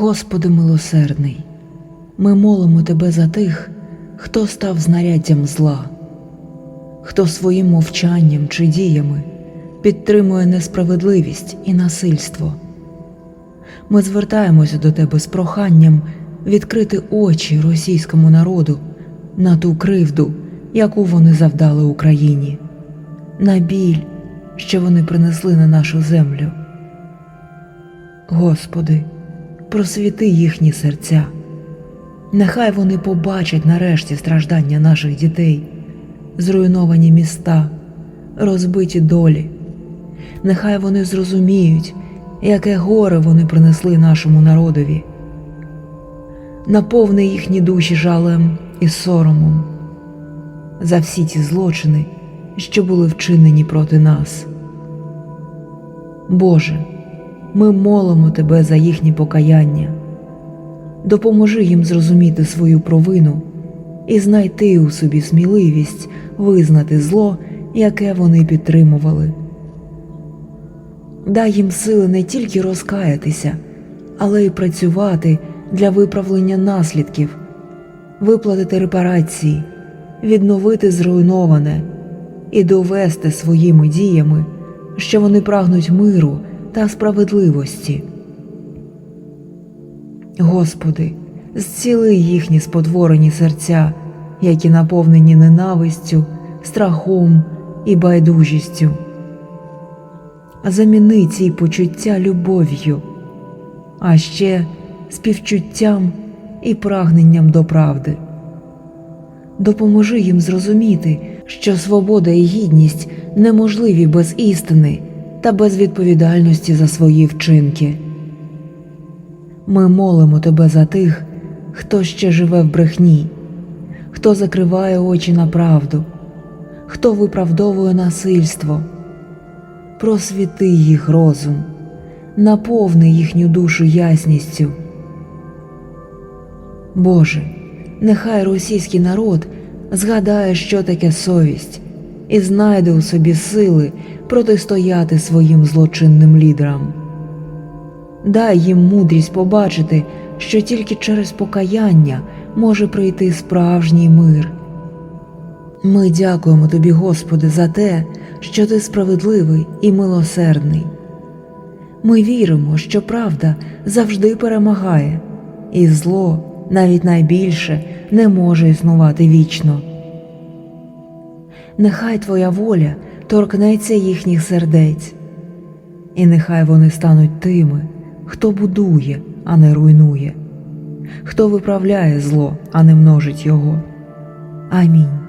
Господи милосердний, ми молимо Тебе за тих, хто став знаряддям зла, хто своїм мовчанням чи діями підтримує несправедливість і насильство. Ми звертаємося до Тебе з проханням відкрити очі російському народу на ту кривду, яку вони завдали Україні, на біль, що вони принесли на нашу землю. Господи, просвіти їхні серця. Нехай вони побачать нарешті страждання наших дітей, зруйновані міста, розбиті долі. Нехай вони зрозуміють, яке горе вони принесли нашому народові. Наповни їхні душі жалем і соромом за всі ті злочини, що були вчинені проти нас. Боже, ми молимо Тебе за їхнє покаяння. Допоможи їм зрозуміти свою провину і знайти у собі сміливість визнати зло, яке вони підтримували. Дай їм сили не тільки розкаятися, але й працювати для виправлення наслідків, виплатити репарації, відновити зруйноване і довести своїми діями, що вони прагнуть миру та справедливості. Господи, зціли їхні спотворені серця, які наповнені ненавистю, страхом і байдужістю. Заміни ці почуття любов'ю, а ще співчуттям і прагненням до правди. Допоможи їм зрозуміти, що свобода і гідність неможливі без істини та без відповідальності за свої вчинки. Ми молимо тебе за тих, хто ще живе в брехні, хто закриває очі на правду, хто виправдовує насильство. Просвіти їх розум, наповни їхню душу ясністю. Боже, нехай російський народ згадає, що таке совість, і знайде у собі сили протистояти своїм злочинним лідерам. Дай їм мудрість побачити, що тільки через покаяння може прийти справжній мир. Ми дякуємо тобі, Господи, за те, що ти справедливий і милосердний. Ми віримо, що правда завжди перемагає, і зло, навіть найбільше, не може існувати вічно. Нехай Твоя воля торкнеться їхніх сердець, і нехай вони стануть тими, хто будує, а не руйнує, хто виправляє зло, а не множить його. Амінь.